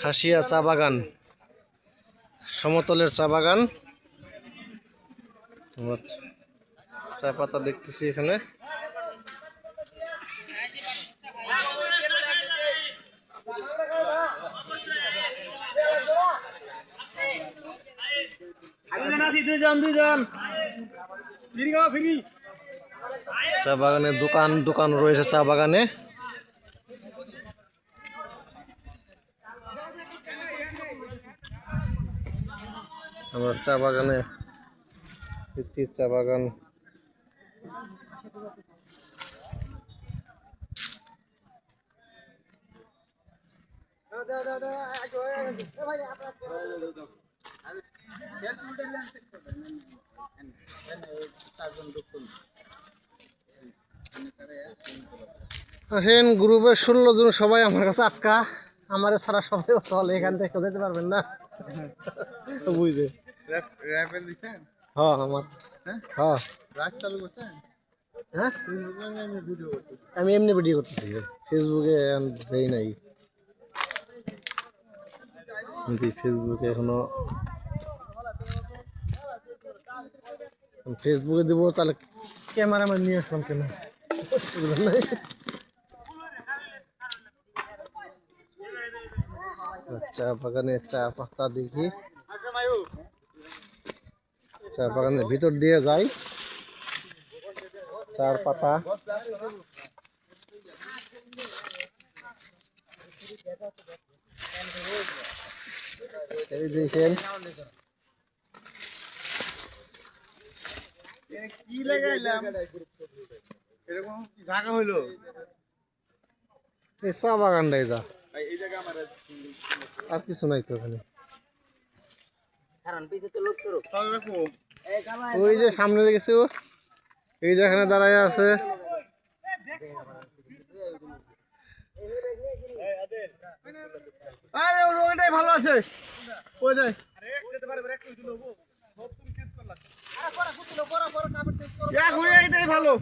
খাসিয়া চা বাগান। সমতলের চা বাগান। চা পাতা দেখতেছি এখানে। চা বাগানে দোকান দোকান রয়েছে চা বাগানে। আমরা চা বাগানে চা বাগান। আসেন, গ্রুপের ষোলো জন সবাই আমার কাছে আটকা। আমার ছাড়া সবাই চলে, এখান থেকে যেতে পারবেন না। বুঝলে। র্যাপেল দিছেন হ্যাঁ আমার। হ্যাঁ? রাত চালু করছেন? হ্যাঁ? আমি এমনি ভিডিও করতেছি ফেসবুকে দেই নাই। ফেসবুকে এখনও ফেসবুকে দেবো তাহলে ক্যামেরাম্যান নিয়ে আসলাম কেন? চা বাগানে চা পাতা দেখি। চা বাগানের ভিতর দিয়ে যাই। চার পাতা। এই যা। আর কিছু নাই তো এখানে। তবে দেখো ওই যে সামনে দেখেছি? ও এই যে এখানে দাঁড়ায় আছে। আরে ওর ওইটাই ভালো আছে। ওই যাই হয়ে এটাই ভালো।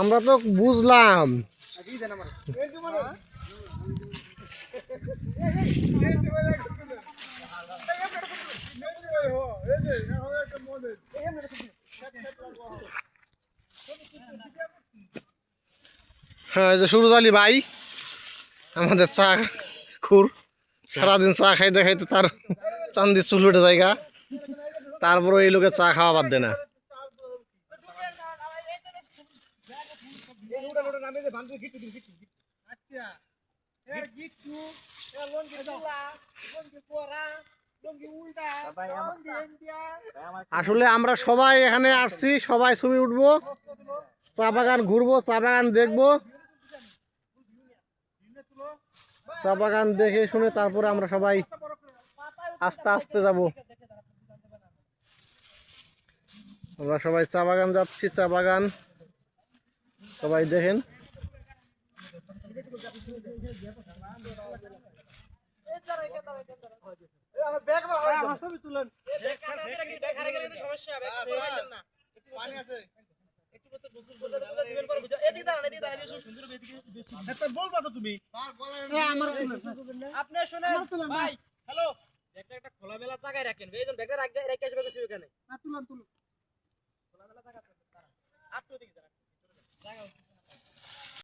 আমরা তো বুঝলাম। হ্যাঁ যে সুরজ আলী ভাই, আমাদের চা খুর। সারাদিন চা খাইতে খাইতে তার চান্দি চুল উঠে জায়গা তারপরে এই লোকে চা খাওয়া বাদ দেয় না। আসলে আমরা সবাই এখানে আসছি, সবাই ছবি উঠবো, চা বাগান ঘুরবো, চা বাগান দেখব। চা বাগান দেখে শুনে তারপরে আমরা সবাই আস্তে আস্তে যাব। আমরা সবাই চা বাগান যাচ্ছি, চা বাগান। সবাই দেখেন। আপনি শুনেন। ভাই হ্যালো। একটা একটা খোলামেলা জায়গায় রাখেন। এই ব্যাগটা রাখবে রেখে আসবে কিছু এখানে খোলামেলা জায়গা আপনি ওদিকে জায়গা